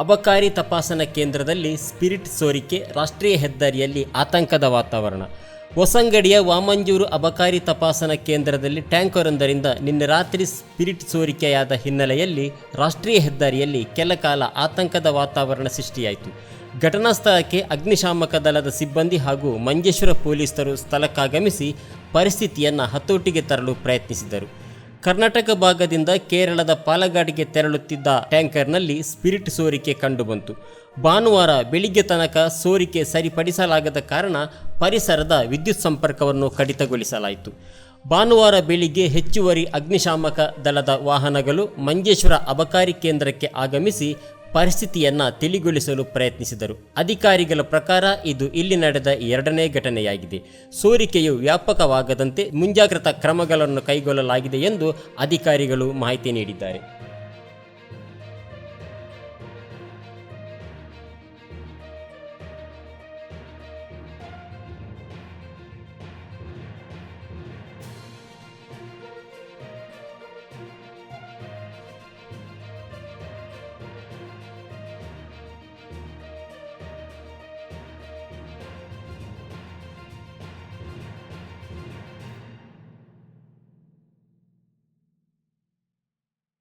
ಅಬಕಾರಿ ತಪಾಸಣಾ ಕೇಂದ್ರದಲ್ಲಿ ಸ್ಪಿರಿಟ್ ಸೋರಿಕೆ, ರಾಷ್ಟ್ರೀಯ ಹೆದ್ದಾರಿಯಲ್ಲಿ ಆತಂಕದ ವಾತಾವರಣ. ಹೊಸಂಗಡಿಯ ವಾಮಂಜೂರು ಅಬಕಾರಿ ತಪಾಸಣಾ ಕೇಂದ್ರದಲ್ಲಿ ಟ್ಯಾಂಕರೊಂದರಿಂದ ನಿನ್ನೆ ರಾತ್ರಿ ಸ್ಪಿರಿಟ್ ಸೋರಿಕೆಯಾದ ಹಿನ್ನೆಲೆಯಲ್ಲಿ ರಾಷ್ಟ್ರೀಯ ಹೆದ್ದಾರಿಯಲ್ಲಿ ಕೆಲ ಕಾಲ ಆತಂಕದ ವಾತಾವರಣ ಸೃಷ್ಟಿಯಾಯಿತು. ಘಟನಾ ಸ್ಥಳಕ್ಕೆ ಅಗ್ನಿಶಾಮಕ ದಳದ ಸಿಬ್ಬಂದಿ ಹಾಗೂ ಮಂಜೇಶ್ವರ ಪೊಲೀಸರು ಸ್ಥಳಕ್ಕಾಗಮಿಸಿ ಪರಿಸ್ಥಿತಿಯನ್ನು ಹತೋಟಿಗೆ ತರಲು ಪ್ರಯತ್ನಿಸಿದರು. ಕರ್ನಾಟಕ ಭಾಗದಿಂದ ಕೇರಳದ ಪಾಲಗಾಡಿಗೆ ತೆರಳುತ್ತಿದ್ದ ಟ್ಯಾಂಕರ್ನಲ್ಲಿ ಸ್ಪಿರಿಟ್ ಸೋರಿಕೆ ಕಂಡುಬಂತು. ಭಾನುವಾರ ಬೆಳಿಗ್ಗೆ ತನಕ ಸೋರಿಕೆ ಸರಿಪಡಿಸಲಾಗದ ಕಾರಣ ಪರಿಸರದ ವಿದ್ಯುತ್ ಸಂಪರ್ಕವನ್ನು ಕಡಿತಗೊಳಿಸಲಾಯಿತು. ಭಾನುವಾರ ಬೆಳಿಗ್ಗೆ ಹೆಚ್ಚುವರಿ ಅಗ್ನಿಶಾಮಕ ದಳದ ವಾಹನಗಳು ಮಂಜೇಶ್ವರ ಅಬಕಾರಿ ಕೇಂದ್ರಕ್ಕೆ ಆಗಮಿಸಿ ಪರಿಸ್ಥಿತಿಯನ್ನು ತಿಳಿಗೊಳಿಸಲು ಪ್ರಯತ್ನಿಸಿದರು. ಅಧಿಕಾರಿಗಳ ಪ್ರಕಾರ ಇದು ಇಲ್ಲಿ ನಡೆದ ಎರಡನೇ ಘಟನೆಯಾಗಿದೆ. ಸೋರಿಕೆಯು ವ್ಯಾಪಕವಾಗದಂತೆ ಮುಂಜಾಗ್ರತಾ ಕ್ರಮಗಳನ್ನು ಕೈಗೊಳ್ಳಲಾಗಿದೆ ಎಂದು ಅಧಿಕಾರಿಗಳು ಮಾಹಿತಿ ನೀಡಿದ್ದಾರೆ.